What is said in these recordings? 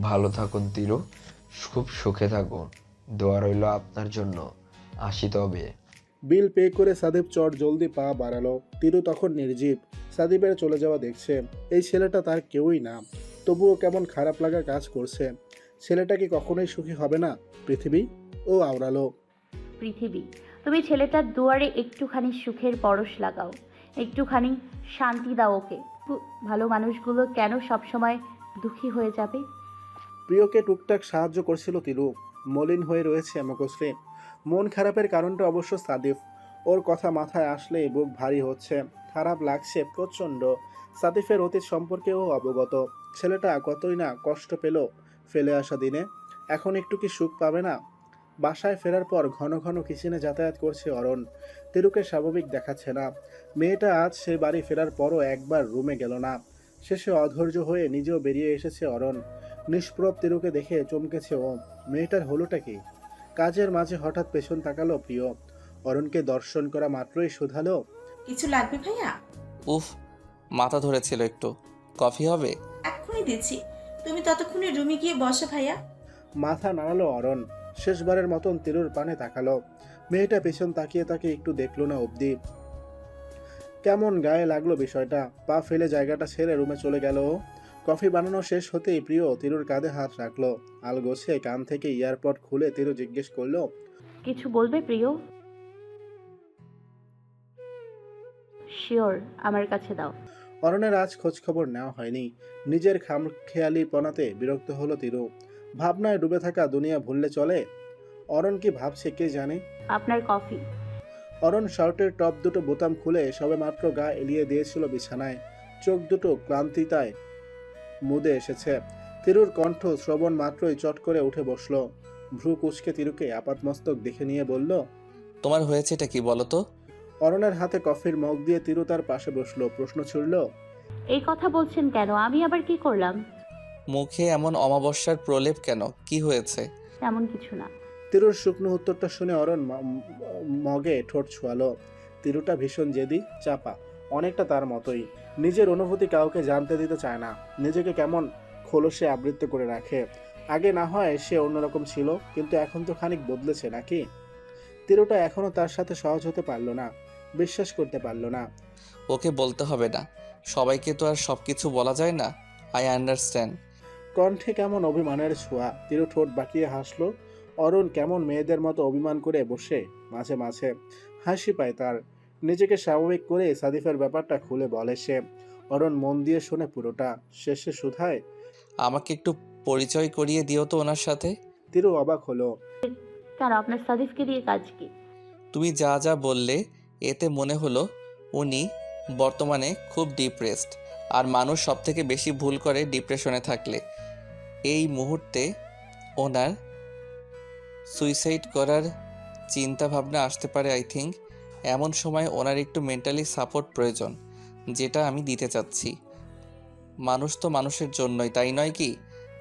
ভালো থাকুন তিরু খুব সুখে থাকুন। দোয়া রইল আপনার জন্য। আসি তবে। বিল পে করে সাদীপ চট জলদি পা বাড়ালো। তিরু তখন নির্জীব। সাদীপের চলে যাওয়া দেখছে এই ছেলেটা তার কেউই না। তবুও কেমন খারাপ লাগা কাজ করছে। ছেলেটা কি কখনোই সুখী হবে না? পৃথিবী ও আওড়ালো। পৃথিবী তুমি ছেলেটার দুয়ারে একটুখানি সুখের পরশ লাগাও। একটুখানি শান্তি দাও ওকে। ভালো মানুষগুলো কেন সবসময় দুঃখী হয়ে যাবে? প্রিয়কে টুকটাক সাহায্য করছিল তিরু। মলিন হয়ে রয়েছে মুখশ্রী। মন খারাপের কারণটা অবশ্য সাদিফ। ওর কথা মাথায় আসলেই বুক ভারী হচ্ছে। খারাপ লাগছে প্রচণ্ড। সাদিফের অতীত সম্পর্কেও অবগত। ছেলেটা কতই না কষ্ট পেল ফেলে আসা দিনে। এখন একটু কি সুখ পাবে না? বাসায় ফেরার পর ঘন ঘন কিচেনে যাতায়াত করছে অরণ। তিরুকে স্বাভাবিক দেখাচ্ছে না। মেয়েটা আজ সে বাড়ি ফেরার পরও একবার রুমে গেল না। শেষে অধৈর্য হয়ে নিজেও বেরিয়ে এসেছে অরণ। নিষ্প্রভ তিরুকে দেখে চমকেছে ও মেয়েটার হলোটা কি? কাজের মাঝে হঠাৎ পেছন তাকালো প্রিয়। অরণকে দর্শন করা মাত্রই শুধালো কিছু লাগবে ভাইয়া? উফ মাথা ধরেছিল একটু। কফি হবে? এক্ষুনি দিচ্ছি। তুমি ততক্ষণে রুমে গিয়ে বসো ভাইয়া। মাথা নাড়ালো অরণ। শেষবারের মতন তিরুর পানে তাকালো। মেয়েটা পেছন তাকিয়ে তাকে একটু দেখল না অবধি। কেমন গায়ে লাগল বিষয়টা? পা ফেলে জায়গাটা ছেড়ে রুমে চলে গেল। কফি বানানো শেষ হতেই প্রিয় তিরুর কাঁধে হাত রাখল। আলগোছে কান থেকে ইয়ারপড খুলে তিরু জিজ্ঞেস করল কিছু বলবে প্রিয়? শিওর আমার কাছে দাও। অরণের আজ খোঁজ খবর নেওয়া হয়নি। নিজের খাম খেয়ালি পনাতে বিরক্ত হলো তিরু। ভাবনায় ডুবে থাকা দুনিয়া ভুললে চলে। অরণ কি ভাবছে কে জানে? আপনার কফি। অরণ শার্টের টপ দুটো বোতাম খুলে সবেমাত্র গা এলিয়ে দিয়েছিল বিছানায়। চোখ দুটো ক্লান্তিতায় মুদে এসেছে। তিরুর কণ্ঠ শ্রবণ মাত্রই চট করে উঠে বসল। ভ্রু কুচকে তিরুকে আপাতমস্তক দেখে নিয়ে বলল তোমার হয়েছে এটা কি বলো তো? অরণের হাতে কফির মগ দিয়ে তিরু তার পাশে বসল। প্রশ্ন ছুড়ল এই কথা বলছেন কেন? আমি আবার কি করলাম? মুখে এমন অমাবস্যার প্রলেপ কেন? কি হয়েছে? তেমন কিছু না। তিরুর শুকনো উত্তরটা শুনে অরণ ম- মগে ঠোঁট ছোয়ালো। তিরুটা ভীষণ জেদি চাপা অনেকটা তার মতোই। নিজের অনুভূতি কাউকে জানতে দিতে চায় না। নিজেকে কেমন খোলসে আবৃত্ত করে রাখে। আগে না হয় সে অন্যরকম ছিল কিন্তু এখন তো খানিক বদলেছে নাকি? তিরুটা এখনও তার সাথে সহজ হতে পারল না বিশ্বাস করতে পারল না। ওকে বলতে হবে না। সবাইকে তো আর সব কিছু বলা যায় না। আই আন্ডারস্ট্যান্ড কণ্ঠে কেমন অভিমানের ছোঁয়া? তিরু ঠোঁট বাঁকিয়ে হাসলো। অরুণ কেমন মেয়েদের মতো অভিমান করে বসে? মাঝে মাঝে হাসি পায় তার। নিজেকে স্বাভাবিক করে সাদিফের ব্যাপারটা খুলে বলে সে। অরুণ মন দিয়ে শুনে পুরোটা। শেষে শুধায় আমাকে একটু পরিচয় করিয়ে দিও তো ওনার সাথে। তিরু অবাক হলো। কেন আপনার সাদিফকে দিয়ে কাজ কি? তুমি যা যা বললে এতে মনে হলো উনি বর্তমানে খুব ডিপ্রেসড আর মানুষ সব থেকে বেশি ভুল করে ডিপ্রেশনে থাকলে। এই মুহূর্তে ওনার সুইসাইড করার চিন্তা ভাবনা আসতে পারে আই থিঙ্ক এমন সময় ওনার একটু মেন্টালি সাপোর্ট প্রয়োজন, যেটা আমি দিতে চাচ্ছি। মানুষ তো মানুষের জন্যই, তাই নয় কি?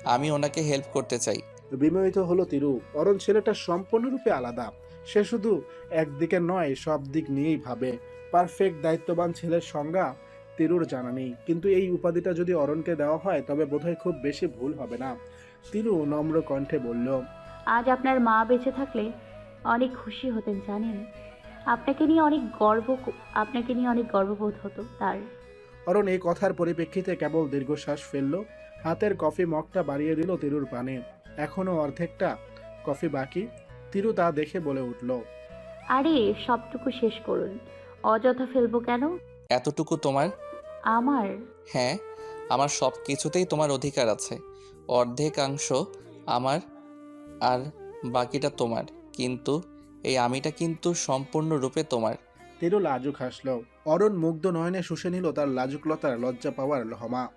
আমি ওনাকে হেল্প করতে চাই। বিমোহিত হলো তিরু। অরুণ ছেলেটা সম্পূর্ণরূপে আলাদা। সে শুধু একদিকে নয় সব দিক নিয়েই ভাবে। পারফেক্ট দায়িত্ববান ছেলের সংজ্ঞা তিরুর জানা নেই। কিন্তু এই উপাধিটা যদি অরণকে দেওয়া হয় তবে বোধহয় খুব বেশি ভুল হবে না। তিরু নম্র কণ্ঠে বলল আজ আপনার মা বেঁচে থাকলে অনেক খুশি হতেন জানেন? আপনাকে নিয়ে অনেক গর্ব আপনাকে নিয়ে অনেক গর্ববোধ হতো তার। অরণ এই কথার পরিপ্রেক্ষিতে কেবল দীর্ঘশ্বাস ফেলল। হাতের কফি মগটা বাড়িয়ে দিল তিরুর পানে। এখনও অর্ধেকটা কফি বাকি। তিরু তা দেখে বলে উঠল আরে সবটুকু শেষ করুন। অযথা ফেলব কেন? এতটুকু তোমার আমার? হ্যাঁ আমার সব কিছুতেই তোমার অধিকার আছে। অর্ধেকাংশ আমার আর বাকিটা তোমার। কিন্তু এই আমিটা কিন্তু সম্পূর্ণরূপে তোমার। তিরু লাজুক হাসল। অরণ মুগ্ধ নয়নে শুষে নিল তার লাজুকলতার লজ্জা পাওয়ার লহমা।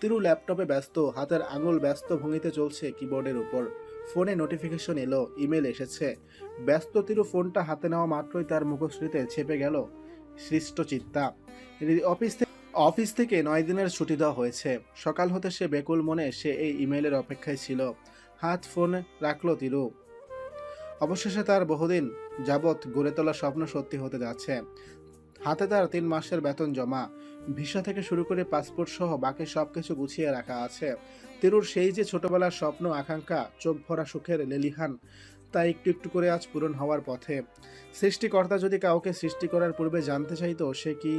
তিরু ল্যাপটপে ব্যস্ত হাতের আঙুল ব্যস্ত ভঙ্গিতে চলছে কিবোর্ডের উপর। ফোনে নোটিফিকেশন এলো ইমেল এসেছে। ব্যস্ত তিরু ফোনটা হাতে নেওয়া মাত্রই তার মুখশ্রীতে ছেপে গেল সৃষ্ট চিত্তা অফিস থেকে অফিস থেকে নয় দিনের ছুটি দেওয়া হয়েছে। সকাল হতে সে বেকুল মনে সে এই ইমেলের অপেক্ষায় ছিল। হাত ফোন রাখল তিরু। অবশেষে তার বহুদিন যাবৎ গড়ে তোলা স্বপ্ন সত্যি হতে যাচ্ছে। হাতে তার তিন মাসের বেতন জমা। ভিসা থেকে শুরু করে পাসপোর্ট সহ বাকি সব কিছু গুছিয়ে রাখা আছে। তিরুর সেই যে ছোটবেলার স্বপ্ন, আকাঙ্ক্ষা, চোখ ভরা সুখের লেলিহান, তা একটু একটু করে আজ পূরণ হওয়ার পথে। সৃষ্টিকর্তা যদি কাউকে সৃষ্টি করার পূর্বে জানতে চাইতো, সে কি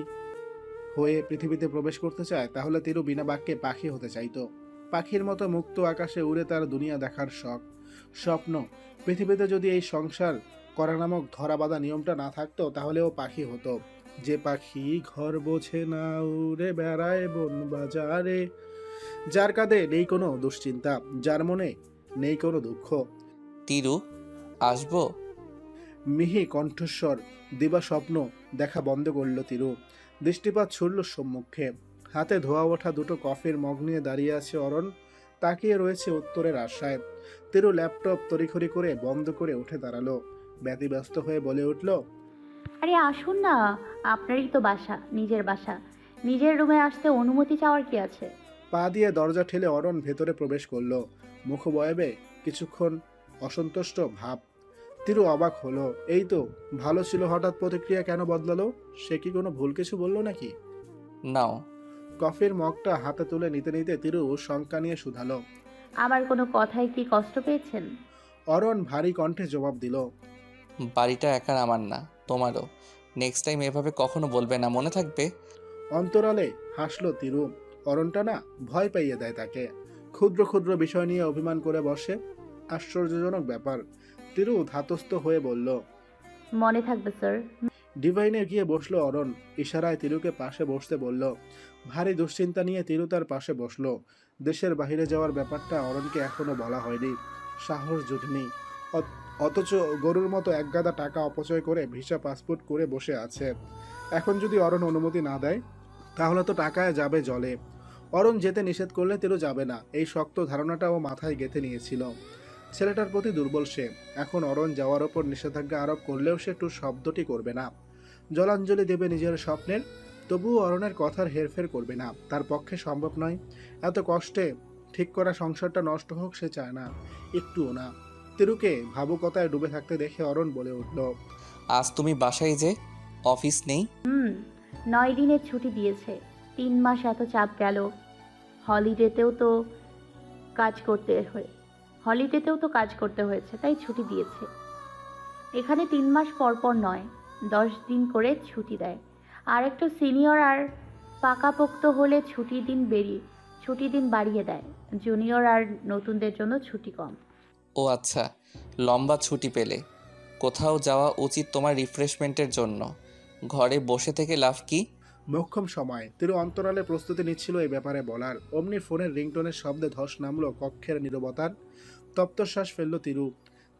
হয়ে পৃথিবীতে প্রবেশ করতে চায় তাহলে তিরু বিনা বাক্যে পাখি হতে চাইতো। পাখির মতো মুক্ত আকাশে উড়ে তার দুনিয়া দেখার শখ। স্বপ্ন পৃথিবীতে যদি এই সংসার করা নামক ধরা বাঁধা নিয়মটা না থাকতো তাহলে ও পাখি হতো। যে পাখি ঘর বোঝে না উড়ে বেড়ায় বন বাজারে। যার কাঁধে নেই কোনো দুশ্চিন্তা যার মনে নেই কোনো দুঃখ। তিরু আসব? মিহি কণ্ঠস্বর দিবা স্বপ্ন দেখা বন্ধ করল তিরু। দৃষ্টিপাত ছুড়ল সম্মুখে। হাতে ধোয়া ওঠা দুটো কফির মগ নিয়ে দাঁড়িয়ে আছে অরণ। তাকিয়ে রয়েছে উত্তরের আশায়। তিরু ল্যাপটপ তড়িখড়ি করে বন্ধ করে উঠে দাঁড়াল। ব্যতিব্যস্ত হয়ে বলে উঠল আরে আসুন না আপনারই তো বাসা নিজের বাসা। নিজের রুমে আসতে অনুমতি চাওয়ার কি আছে? পা দিয়ে দরজা ঠেলে অরণ ভেতরে প্রবেশ করল। মুখবয়বে কিছুক্ষণ অসন্তুষ্ট ভাব তিরু অবাক হলো। এই তো ভালো ছিল হঠাৎ প্রতিক্রিয়া কেন বদলালো? সে কি কোনো ভুল কিছু বলল নাকি? নাও কফির মগটা হাতে তুলে নিতে নিতে তিরু শঙ্কা নিয়ে শুধালো। আমার কোনো কথায় কি কষ্ট পেয়েছেন? অরণ ভারী কণ্ঠে জবাব দিল। বাড়িটা একার আমার না তোমারও। নেক্সট টাইম এভাবে কখনো বলবে না মনে থাকবে? অন্তরালে হাসলো তিরু। অরণটা না ভয় পাইয়ে দেয় তাকে। ক্ষুদ্র ক্ষুদ্র বিষয় নিয়ে অভিমান করে বসে। আশ্চর্যজনক ব্যাপার। তিরু ধাতস্থ হয়ে বলল মনে থাকবে স্যার। ডিভাইনে গিয়ে বসল অরণ ইশারায় তিরুকে পাশে বসতে বলল ভারী দুশ্চিন্তা নিয়ে তিরু তার পাশে বসল। দেশের বাইরে যাওয়ার ব্যাপারটা অরণকে এখনও বলা হয়নি। সাহস জুটেনি অথচ গরুর মতো একগাদা টাকা অপচয় করে ভিসা পাসপোর্ট করে বসে আছে। এখন যদি অরণ অনুমতি না দেয় তাহলে তো টাকায় যাবে জলে। অরণ যেতে নিষেধ করলে তিরু যাবে না। এই শক্ত ধারণাটা ও মাথায় গেঁথে নিয়েছিল। ছেলেটার প্রতি দুর্বল সে। এখন অরণ যাওয়ার ওপর নিষেধাজ্ঞা আরোপ করলেও সে একটু শব্দটি করবে না। জলাঞ্জলি দেবে নিজের স্বপ্নের তবুও অরণের কথার হেরফের করবে না। তার পক্ষে সম্ভব নয়। এত কষ্টে ঠিক করা সংসারটা নষ্ট হোক সে চায় না একটুও না। তিরুকে ভাবুকতায় ডুবে থাকতে দেখে অরণ বলে উঠল আজ তুমি বাসায় যে অফিস নেই? হুম নয় দিনের ছুটি দিয়েছে। তিন মাস এত চাপ গেল। হলিডেতেও তো কাজ করতে হয়ে। হলিডেতেও তো কাজ করতে হয়েছে তাই ছুটি দিয়েছে। এখানে তিন মাস পর পর নয় দশ দিন করে ছুটি দেয়। আর একটু সিনিয়র আর পাকাপোক্ত হলে ছুটির দিন বেরিয়ে ছুটির দিন বাড়িয়ে দেয়। জুনিয়র আর নতুনদের জন্য ছুটি কম। ও আচ্ছা লম্বা ছুটি পেলে। কোথাও যাওয়া উচিত তোমার রিফ্রেশমেন্টের জন্য। ঘরে বসে থেকে লাভ কি? মোক্ষম সময়। তিরু অন্তরালে প্রস্তুতি নিচ্ছিল এই ব্যাপারে বলার। অমনি ফোনের রিংটোনের শব্দে ধস নামলো কক্ষের নীরবতার। তপ্তশ্বাস ফেলল তিরু।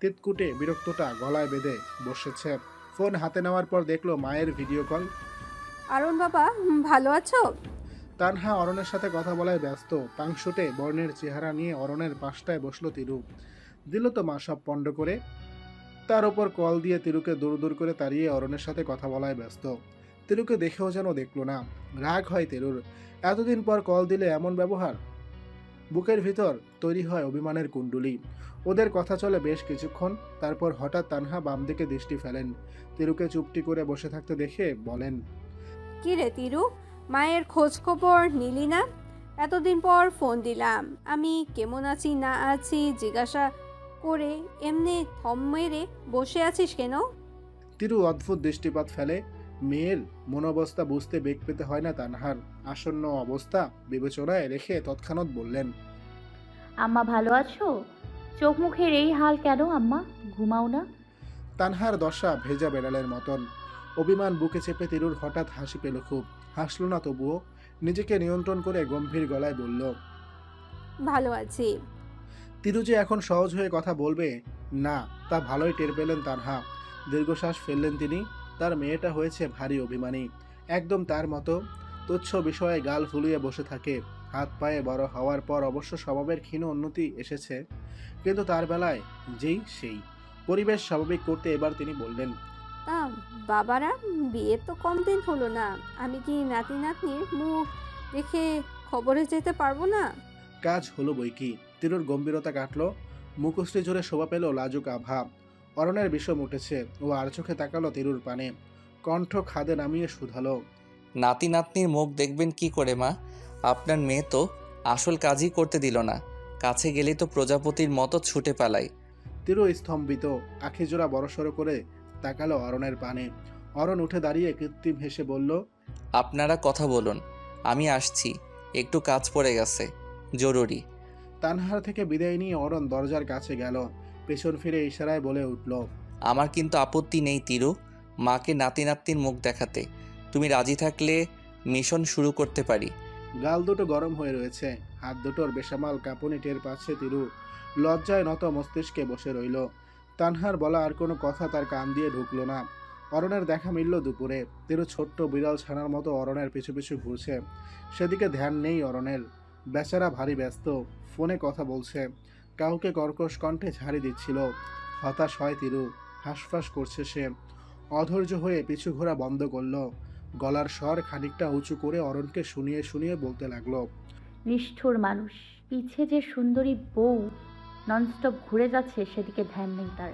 তিতকুটে বিরক্তটা গলায় বেঁধে বসেছে। ফোন হাতে নেওয়ার পর দেখল মায়ের ভিডিও কল। আরুণ বাবা ভালো আছো? তানহা অরণের সাথে কথা বলায় ব্যস্ত। পাংশুটে বর্ণের চেহারা নিয়ে অরণের পাশটায় বসল তিরু। দিল তো মা সব পণ্ড করে। তার ওপর কল দিয়ে তিরুকে দূর দূর করে তাড়িয়ে অরণের সাথে কথা বলায় ব্যস্ত। তিরুকে দেখেও যেন দেখল না। রাগ হয় তিরুর। এতদিন পর কল দিলে এমন ব্যবহার? বুকের ভিতর তৈরি হয় অভিমানের কুণ্ডুলি। ওদের কথা চলে বেশ কিছুক্ষণ তারপর হঠাৎ তানহা বাম দিকে দৃষ্টি ফেলেন। তিরুকে চুপটি করে বসে থাকতে দেখে বলেন কি রে তিরু? মায়ের খোঁজ খবর নিলি না? এতদিন পর ফোন দিলাম। আমি কেমন আছি না আছি জিজ্ঞাসা করে এমনি থম মেরে বসে আছিস কেন? তিরু অদ্ভুত দৃষ্টিপাত ফেলে মেয়ের মনোবস্থা বুঝতে বেগ পেতে হয় না তানহার। আসন্ন অবস্থা বিবেচনায় রেখে তৎক্ষণাৎ বললেন আম্মা ভালো আছো? চোখ মুখের এই হাল কেন আম্মা? ঘুমাও না। তানহার দশা ভেজা বেড়ালের মতন। অভিমান বুকে চেপে তিরুর হঠাৎ হাসি পেল খুব। হাসল না তবুও। নিজেকে নিয়ন্ত্রণ করে গম্ভীর গলায় বলল ভালো আছি। তিরু যে এখন সহজ হয়ে কথা বলবে না তা ভালোই টের পেলেন তানহা। দীর্ঘশ্বাস ফেললেন তিনি। তার মেয়েটা হয়েছে ভারী অভিমানী। একদম তার মতো। তুচ্ছ বিষয়ে গাল ফুলিয়ে বসে থাকে। হাত পায়ে বড় হওয়ার পর অবশ্য স্বভাবের ক্ষীণ উন্নতি এসেছে। কিন্তু তার বেলায় যেই সেই। পরিবেশ স্বাভাবিক করতে এবার তিনি বললেন তা বাবারা বিয়ে তো কম দিন হলো না। আমি কি নাতি নাতনির মুখ দেখে খবরে যেতে পারব না? কাজ হলো বই কি তিরুর গম্ভীরতা কাটলো। মুখশ্রী জুড়ে শোভা পেল লাজুক আভা। অরণের বিষম উঠেছে ও আর চোখে তাকালো তিরুর পানে। কণ্ঠ খাদে নামিয়ে শুধালো। নাতি নাতনির মুখ দেখবেন কি করে মা? আপনার মেয়ে তো আসল কাজই করতে দিল না। কাছে গেলেই তো প্রজাপতির মতো ছুটে পালায়। তিরু স্তম্ভিত আখি জোড়া বড়সড় করে তাকালো অরণের পানে। অরণ উঠে দাঁড়িয়ে কৃত্রিম হেসে বলল আপনারা কথা বলুন আমি আসছি একটু কাজ পড়ে গেছে জরুরি। তানহার থেকে বিদায় নিয়ে অরণ দরজার কাছে গেল। পেছন ফিরে ইশারায় বলে উঠল আমার কিন্তু আপত্তি নেই তিরু মাকে নাতি নাতনির মুখ দেখাতে। তুমি রাজি থাকলে মিশন শুরু করতে পারি। গাল দুটো গরম হয়ে রয়েছে হাত দুটোর বেসামাল কাঁপুনি টের পাচ্ছে তিরু। লজ্জায় নত মস্তিষ্কে বসে রইল। তানহার বলা আর কোনো কথা তার কান দিয়ে ঢুকলো না। অরণের দেখা মিলল দুপুরে। তিরু ছোট্ট বিড়াল ছানার মতো অরণের পিছু পিছু ঘুরছে। সেদিকে ধ্যান নেই অরণের। বেচারা ভারী ব্যস্ত। ফোনে কথা বলছে। কাউকে কর্কশ কণ্ঠে ঝাড়ি দিচ্ছিল। হতাশ হয় তিরু। হাঁসফাঁস করছে সে। অধৈর্য হয়ে পিছু ঘোরা বন্ধ করল। গলার স্বর খানিকটা উঁচু করে অরণকে শুনিয়ে শুনিয়ে বলতে লাগল নিষ্ঠুর মানুষ পিছে যে সুন্দরী বউ ননস্টপ ঘুরে যাচ্ছে সেদিকে ধ্যান নেই তার।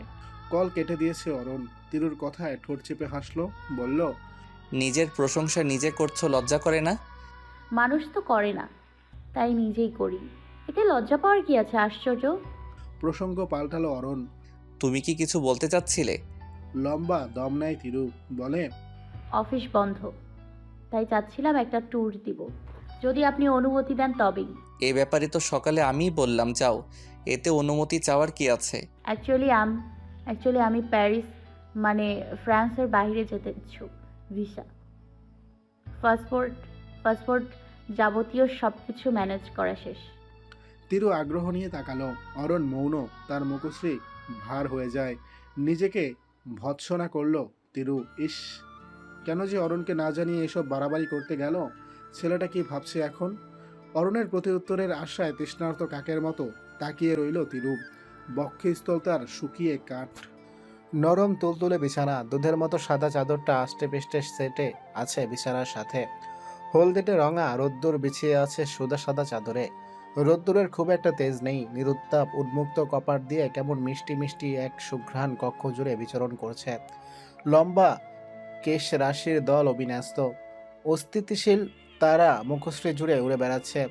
কল কেটে দিয়েছে অরণ। তিরুর কথায় ঠোঁট চেপে হাসলো বলল নিজের প্রশংসা নিজে করছ লজ্জা করে না? মানুষ তো করে না তাই নিজেই করি। এতে লজ্জা পাওয়ার কি আছে? আশ্চর্য। প্রসঙ্গ পাল্টালো অরণ। তুমি কি কিছু বলতে চাচ্ছিলে? লম্বা দম নেয় তিরু বলে অফিস বন্ধ। তাই চাচ্ছিলাম একটা ট্যুর দিব। যদি আপনি অনুমতি দেন তবেই। এ ব্যাপারে তো সকালে আমিই বললাম যাও। এতে অনুমতি চাওয়ার কি আছে? অ্যাকচুয়ালি আম অ্যাকচুয়ালি আমি প্যারিস মানে ফ্রান্সের বাইরে যেতে ইচ্ছুক। ভিসা পাসপোর্ট পাসপোর্ট যাবতীয় সব কিছু ম্যানেজ করা শেষ। তিরু আগ্রহ নিয়ে তাকালো। অরণ মৌন, তার মুখশ্রী ভার হয়ে যায়। নিজেকে ভৎসনা করল তিরু। ইস, কেন যে অরণকে না জানিয়ে এসব বাড়াবাড়ি করতে গেল? ছেলেটা কি ভাবছে এখন? অরণের প্রতি উত্তরের আশায় তৃষ্ণার্ত কাকের মতো তাকিয়ে রইল তিরু। বক্ষস্থল তার শুকিয়ে কাঠ। নরম তুলতুলে বিছানা, দুধের মতো সাদা চাদরটা আষ্টে পেষ্টে সেটে আছে বিছানার সাথে। হলদেটে রঙা রোদ্দুর বিছিয়ে আছে সুদা সাদা চাদরে। রোদ্দুরের খুব একটা তেজ নেই। নিরুত্তাপ, উন্মুক্ত কপাট দিয়ে কেমন মিষ্টি মিষ্টি এক সুঘ্রাণ কক্ষ জুড়ে বিচরণ করছে। লম্বা কেশ রাশির দল অবিন্যস্ত। অস্তিত্বশীল তারা মুখশ্রী জুড়ে উড়ে বেড়াচ্ছে।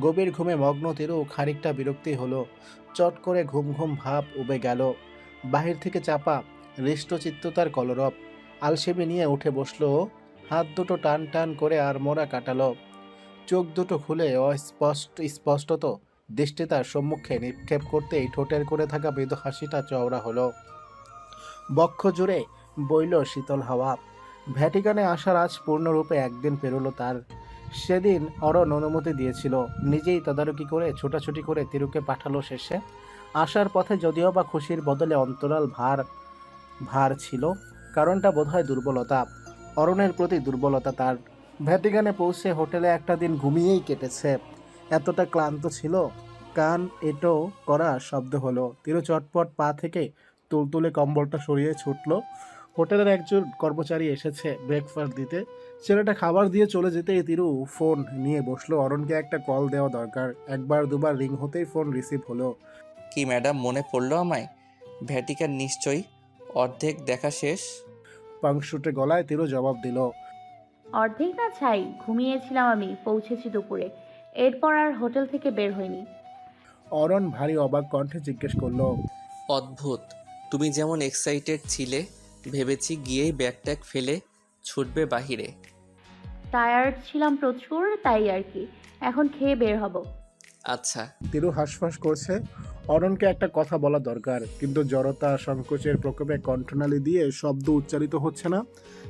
গভীর ঘুমে মগ্ন তিরু খানিকটা বিরক্তি হলো। চট করে ঘুম ঘুম ভাব উবে গেল। বাহির থেকে চাপা, হৃষ্টচিত্ততার কলরব। আলসেমি নিয়ে উঠে বসল। হাত দুটো টান টান করে আর মোড়া কাটালো। চোখ দুটো খুলে অস্পষ্ট, স্পষ্টত দৃষ্টি তার সম্মুখে নিক্ষেপ করতেই ঠোঁটের করে থাকা মৃদু হাসিটা চওড়া হলো। বক্ষ জুড়ে বইল শীতল হাওয়া। ভ্যাটিকানে আসার আজ পূর্ণরূপে একদিন পেরোলো তার। সেদিন অরণ অনুমতি দিয়েছিল, নিজেই তদারকি করে, ছোটাছুটি করে তিরুকে পাঠালো শেষে। আসার পথে যদিও বা খুশির বদলে অন্তরাল ভার ভার ছিল, কারণটা বোধহয় দুর্বলতা। অরণের প্রতি দুর্বলতা তার। ভ্যাটিকানে পৌঁছে হোটেলে একটা দিন ঘুমিয়েই কেটেছে। এতটা ক্লান্ত ছিল কান এটো করা শব্দ হলো। তিরু চটপট পা থেকে তুলতুলে কম্বলটা সরিয়ে ছুটলো। হোটেলের একজন কর্মচারী এসেছে ব্রেকফাস্ট দিতে। ছেলেটা খাবার দিয়ে চলে যেতেই তিরু ফোন নিয়ে বসল। অরণকে একটা কল দেওয়া দরকার। একবার দুবার রিং হতেই ফোন রিসিভ হলো। কি ম্যাডাম মনে পড়ল আমায়? ভ্যাটিকান নিশ্চয়ই অর্ধেক দেখা শেষ? পাংশুটে গলায় তিরু জবাব দিল অর্ধেক না ছাই ঘুমিয়েছিলাম আমি পৌঁছেছি দুপুরে। এরপর আর হোটেল থেকে বের হইনি। অরণ ভারী অবাক কণ্ঠে জিজ্ঞেস করল অদ্ভুত। তুমি যেমন এক্সাইটেড ছিলে ভেবেছি গিয়েই ব্যাগ ট্যাগ ফেলে ছুটবে বাহিরে। টায়ার্ড ছিলাম প্রচুর তাই আর কি। এখন খেয়ে বের হব। আচ্ছা। তিরু হাঁসফাঁস করছে অরণকে একটা কথা বলা দরকার কিন্তু জড়তা সংকোচের প্রকোপে কণ্ঠনালী দিয়ে শব্দ উচ্চারিত হচ্ছে না।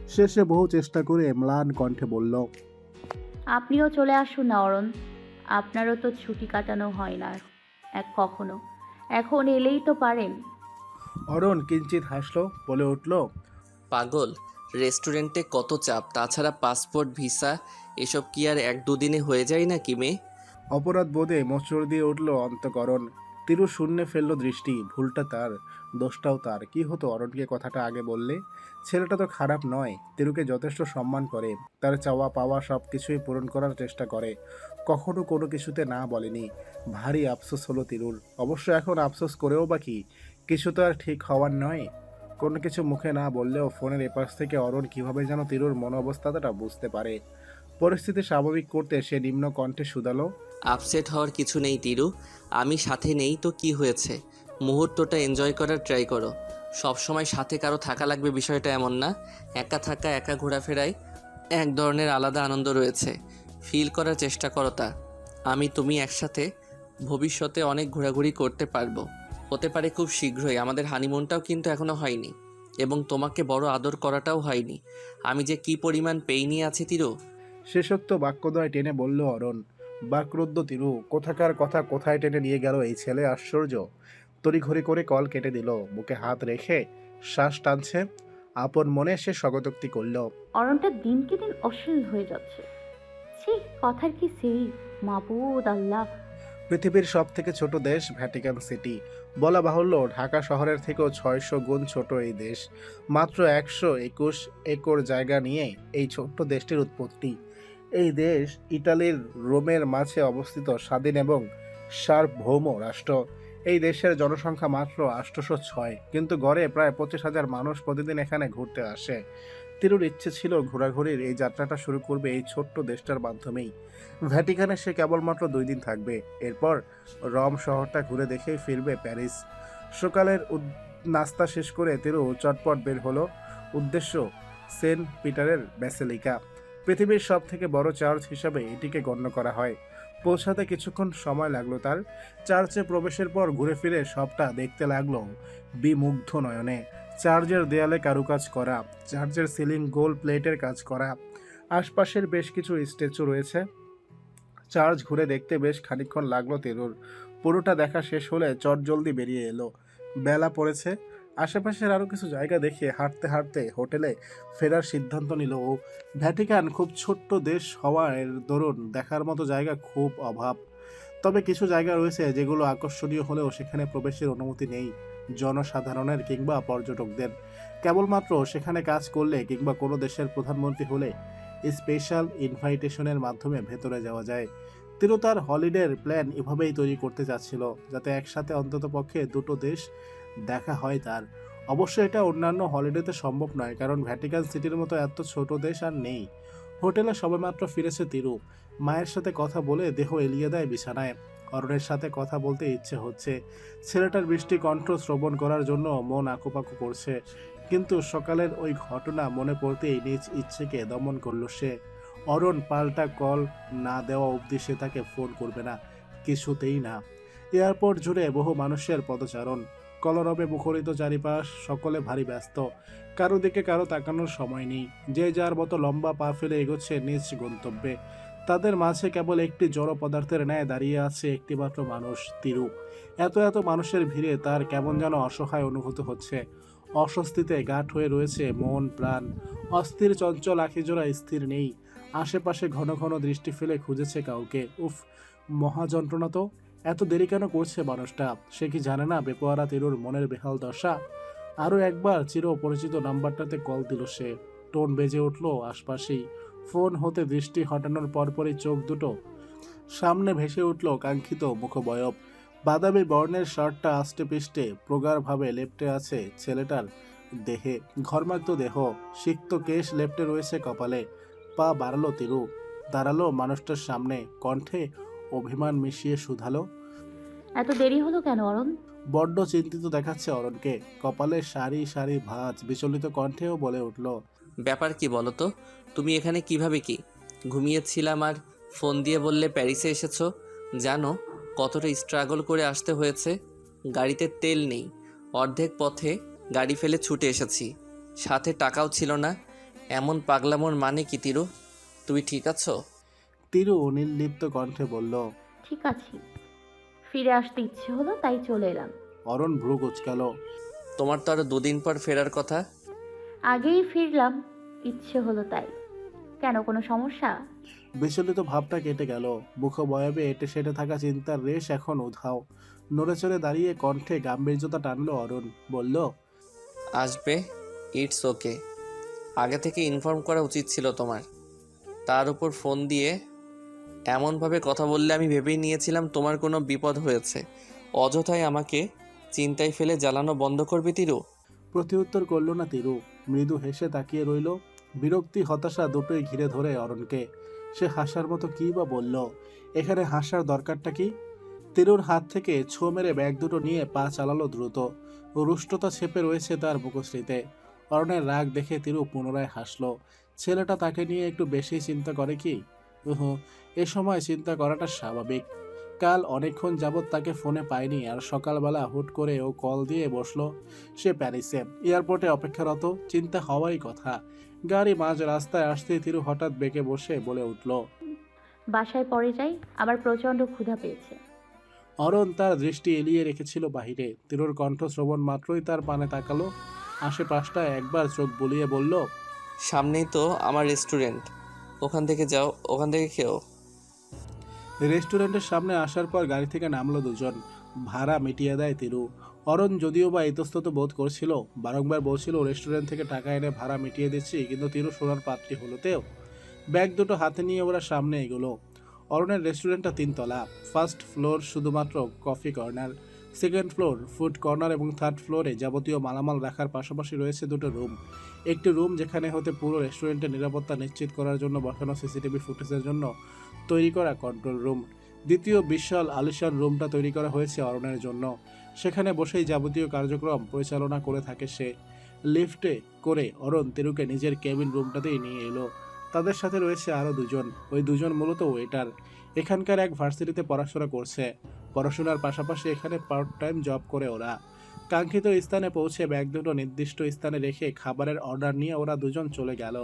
শেষে বহু চেষ্টা করে ম্লান কণ্ঠে বলল আপনিও চলে আসুন না অরণ। আপনারও তো ছুটি কাটানো হয় না এক কখনো। এখন এলেই তো পারেন। অরণ কিঞ্চিত হাসলো বলে উঠল পাগল রেস্টুরেন্টে কত চাপ তাছাড়া পাসপোর্ট ভিসা এসব কি আর এক দুদিনে হয়ে যায় নাকি মেয়ে অপরাধ বোধে মোচড় দিয়ে উঠল অন্তকরণ। তিরু শূন্যে ফেলল দৃষ্টি ভুলটা তার। দোষটাও তার। কি হতো অরণকে কথাটা আগে বললে? ছেলেটা তো খারাপ নয়, তিরুকে যথেষ্ট সম্মান করে। তার চাওয়া পাওয়া সব কিছুই পূরণ করার চেষ্টা করে। কখনো কোনো কিছুতে না বলেনি। ভারী আফসোস হলো তিরুর। অবশ্য এখন আফসোস করেও বা কি? কিছু তো আর ঠিক হওয়ার নয়। কোনো কিছু মুখে না বললেও ফোনের এপাশ থেকে অরণ কীভাবে যেন তিরুর মন অবস্থাটা বুঝতে পারে। পরিস্থিতি স্বাভাবিক করতে সে নিম্ন কণ্ঠে শুধালো, আপসেট হওয়ার কিছু নেই তিরু। আমি সাথে নেই তো কি হয়েছে? মুহূর্তটা এনজয় করার ট্রাই করো। সব সময় সাথে কারও থাকা লাগবে বিষয়টা এমন না। একা থাকা, একা ঘোরাফেরায় এক ধরনের আলাদা আনন্দ রয়েছে। ফিল করার চেষ্টা করো তা। আমি, তুমি একসাথে ভবিষ্যতে অনেক ঘোরাঘুরি করতে পারব। হতে পারে খুব শীঘ্রই, আমাদের হানিমুনটাও কিন্তু এখনও হয়নি। এবং তোমাকে বড় আদর করাটাও হয়নি। আমি যে কি পরিমাণ পেইনি আছি তিরু? শেষোক্ত বাক্যদয় টেনে বলল, অরণ, বাক্রুদ্ধ তিরু, কোথাকার কথা কোথায় টেনে নিয়ে গেল এই ছেলে? আশ্চর্য। তড়িঘড়ি করে কল কেটে দিল। বুকে হাত রেখে শ্বাস টানছে। আপন মনে সে স্বগতোক্তি করল। অরণটা দিনকে দিন অশ্লীল হয়ে যাচ্ছে। ছি কথার কি সেই মাবুদ আল্লাহ। পৃথিবীর সব থেকে ছোট দেশ ভ্যাটিকান সিটি। বলা বাহুল্য ঢাকা শহরের থেকেও ছয়শো গুণ ছোট এই দেশ। মাত্র একশো একুশ একর জায়গা নিয়ে এই ছোট্ট দেশটির উৎপত্তি। এই দেশ ইটালির রোমের মাঝে অবস্থিত স্বাধীন এবং সার্বভৌম রাষ্ট্র। এই দেশের জনসংখ্যা মাত্র আটশোশো ছয়, কিন্তু গড়ে প্রায় পঁচিশ হাজার মানুষ প্রতিদিন এখানে ঘুরতে আসে। তিরুর ইচ্ছে ছিল ঘোরাঘুরির এই যাত্রাটা শুরু করবে এই ছোট্ট দেশটার মাধ্যমেই। ভ্যাটিকানে সে কেবলমাত্র দুই দিন থাকবে। এরপর রম শহরটা ঘুরে দেখেই ফিরবে প্যারিস। সকালের নাস্তা শেষ করে তিরু চটপট বের হলো। উদ্দেশ্য, সেন্ট পিটারের ব্যাসেলিকা। পৃথিবীর সব থেকে বড় চার্চ হিসাবে এটিকে গণ্য করা হয়। পৌঁছাতে কিছুক্ষণ সময় লাগল তার। চার্চে প্রবেশের পর ঘুরে ফিরে সবটা দেখতে লাগল বিমুগ্ধ নয়নে। চার্চের দেয়ালে কারুকাজ করা, চার্চের সিলিং গোল প্লেটের কাজ করা, আশপাশের বেশ কিছু স্ট্যাচু রয়েছে। চার্চ ঘুরে দেখতে বেশ খানিকক্ষণ লাগল তেরুর। পুরোটা দেখা শেষ হলে চট জলদি বেরিয়ে এলো। বেলা পড়েছে আশেপাশের আরও কিছু জায়গা দেখে হাঁটতে হাঁটতে হোটেলে ফেরার সিদ্ধান্ত নিল ও। ভ্যাটিকান খুব ছোট্ট দেশ হওয়ার দরুন দেখার মতো জায়গা খুব অভাব। তবে কিছু জায়গা রয়েছে যেগুলো আকর্ষণীয় হলেও সেখানে প্রবেশের অনুমতি নেই, জনসাধারণের কিংবা পর্যটকদের। কেবলমাত্র সেখানে কাজ করলে কিংবা কোনো দেশের প্রধানমন্ত্রী হলে স্পেশাল ইনভাইটেশনের মাধ্যমে ভেতরে যাওয়া যায়। তিরু তার হলিডের প্ল্যান এভাবেই তৈরি করতে চাচ্ছিল, যাতে একসাথে অন্তত পক্ষে দুটো দেশ দেখা হয় তার। অবশ্য এটা অন্যান্য হলিডেতে সম্ভব নয়, কারণ ভ্যাটিকান সিটির মতো এত ছোট দেশ আর নেই। হোটেলে সবেমাত্র ফিরেছে তিরু মায়ের সাথে কথা বলে দেহ এলিয়ে দেয় বিছানায়। অরণের সাথে কথা বলতে ইচ্ছে হচ্ছে। ছেলেটার বৃষ্টি কণ্ঠ শ্রবণ করার জন্য মন আকুপাকু করছে। কিন্তু সকালের ওই ঘটনা মনে পড়তেই নিজ ইচ্ছেকে দমন করল সে। অরণ পাল্টা কল না দেওয়া অবধি সে তাকে ফোন করবে না, কিছুতেই না। এয়ারপোর্ট জুড়ে বহু মানুষের পদচারণ। কলরবে মুখরিত চারিপাশ সকলে ভারী ব্যস্ত। কারও দিকে কারও তাকানোর সময় নেই। যে যার মতো লম্বা পা ফেলে এগোচ্ছে নিজ গন্তব্যে। তাদের মাঝে কেবল একটি জড় পদার্থের ন্যায় দাঁড়িয়ে আছে একটিমাত্র মানুষ, তিরু। এত এত মানুষের ভিড়ে তার কেমন যেন অসহায় অনুভূত হচ্ছে। অস্বস্তিতে গাঁট হয়ে রয়েছে মন, প্রাণ। অস্থির, চঞ্চল আখিজোড়া স্থির নেই। আশেপাশে ঘন ঘন দৃষ্টি ফেলে খুঁজেছে কাউকে। উফ মহা যন্ত্রণা তো। এত দেরি কেন করছে মানুষটা? সে কি জানে না বেপোয়ারা তিরুর মনের বেহাল দশা? আরও একবার চির পরিচিত নাম্বারটাতে কল দিল সে। টোন বেজে উঠল আশপাশেই। ফোন হতে দৃষ্টি হটানোর পরপরই চোখ দুটো। সামনে ভেসে উঠল কাঙ্ক্ষিত মুখবয়ব। বাদামি বর্ণের শার্টটা আষ্টে পিষ্টে প্রগাঢ়ভাবে লেপ্টে আছে ছেলেটার দেহে। ঘর্মাক্ত দেহ। সিক্ত কেশ লেপ্টে রয়েছে কপালে। পা বাড়ালো তিরু। দাঁড়াল মানুষটার সামনে। কণ্ঠে অভিমান মিশিয়ে শুধালো। এত দেরি হলো কেন অরণ? বড্ড চিন্তিত দেখাচ্ছে অরণকে। কপালে সারি সারি ভাঁজ বিচলিত কণ্ঠেও বলে উঠল ব্যাপার কি বলো তো তুমি এখানে কীভাবে কি? ঘুমিয়েছিলাম আর ফোন দিয়ে বললে প্যারিসে এসেছ? জানো কতটা স্ট্রাগল করে আসতে হয়েছে। গাড়িতে তেল নেই। অর্ধেক পথে গাড়ি ফেলে ছুটে এসেছি। সাথে টাকাও ছিল না। এমন পাগলামোর মানে কি তিরু? তুমি ঠিক আছো? তিরু নির্লিপ্ত কণ্ঠে বলল ঠিক আছে। ফিরে আসতে ইচ্ছে হলো তাই চলে এলাম। অরণ ভ্রু কুচকাল তোমার তো আরও দুদিন পর ফেরার কথা। আগেই ফিরলাম ইচ্ছে হলো তাই। কেন কোনো সমস্যা? বিচলিত ভাবটা কেটে গেল। মুখবয়বে এটে সেটে থাকা চিন্তার রেশ এখন উধাও। নড়ে চড়ে দাঁড়িয়ে কণ্ঠে গাম্ভীর্যতা টানলো অরণ বলল আসবে ইটস ওকে। আগে থেকে ইনফর্ম করা উচিত ছিল তোমার। তার উপর ফোন দিয়ে এমনভাবে কথা বললে আমি ভেবেই নিয়েছিলাম তোমার কোনো বিপদ হয়েছে। অযথায় আমাকে চিন্তায় ফেলে জ্বালানো বন্ধ করবে তিরু। প্রতিউত্তর করল না তিরু। মৃদু হেসে তাকিয়ে রইল। বিরক্তি, হতাশা দুটোই ঘিরে ধরে অরণকে। সে হাসার মতো কী বা বলল? এখানে হাসার দরকারটা কি? তিরুর হাত থেকে ছো মেরে ব্যাগ দুটো নিয়ে পা চালালো দ্রুত। রুষ্টতা ছেপে রয়েছে তার মুখশ্রীতে। অরণের রাগ দেখে তিরু পুনরায় হাসলো। ছেলেটা তাকে নিয়ে একটু বেশি চিন্তা করে কি? এ সময় চিন্তা করাটা স্বাভাবিক। কাল অনেকক্ষণ যাবৎ তাকে ফোনে পায়নি আর সকালবেলা হুট করে ও কল দিয়ে বসল সে প্যারিসে। এয়ারপোর্টে অপেক্ষারত চিন্তা হওয়ারই কথা। গাড়ি মাঝ রাস্তায় আসতেই তিরু হঠাৎ বেঁকে বসে বলে উঠল বাসায় পরে যাই আবার প্রচণ্ড ক্ষুধা পেয়েছে। অরণ তার দৃষ্টি এলিয়ে রেখেছিল বাহিরে। তিরুর কণ্ঠ শ্রবণ মাত্রই তার পানে তাকালো। আশেপাশটা একবার চোখ বুলিয়ে বলল সামনেই তো আমার রেস্টুরেন্ট। ওখান থেকে যাও, ওখান থেকে খেও। রেস্টুরেন্টের সামনে আসার পর গাড়ি থেকে নামলো দুজন। ভাড়া মিটিয়ে দেয় তিরু। অরণ যদিও বা ইতস্তত বোধ করছিল, বারংবার বলছিল, রেস্টুরেন্ট থেকে টাকা এনে ভাড়া মিটিয়ে দিচ্ছি, কিন্তু তিরু সোনার পাত্রী হলোতেও ব্যাগ দুটো হাতে নিয়ে ওরা সামনে এগোলো। অরণের রেস্টুরেন্টটা তিনতলা। ফার্স্ট ফ্লোর শুধুমাত্র coffee corner. Second floor, food corner এবং থার্ড ফ্লোরে যাবতীয় মালামাল রাখার পাশাপাশি রয়েছে দুটো রুম। একটি রুম যেখানে হতে পুরো রেস্টুরেন্টের নিরাপত্তা নিশ্চিত করার জন্য বসানো সিসিটিভি ফুটেজের জন্য তৈরি করা কন্ট্রোল রুম। দ্বিতীয় বিশাল আলিশান রুমটা তৈরি করা হয়েছে অরণের জন্য। সেখানে বসেই যাবতীয় কার্যক্রম পরিচালনা করে থাকে সে। লিফটে করে অরণ তেরুকে নিজের কেবিন রুমটাতেই নিয়ে এলো। তাদের সাথে রয়েছে আরও দুজন। ওই দুজন মূলত ওয়েটার। এখানকার এক ভার্সিটিতে পড়াশোনা করছে। পড়াশোনার পাশাপাশি এখানে পার্ট টাইম জব করে ওরা। কাঙ্ক্ষিত স্থানে পৌঁছে ব্যাগ দুটো নির্দিষ্ট স্থানে রেখে খাবারের অর্ডার নিয়ে ওরা দুজন চলে গেল।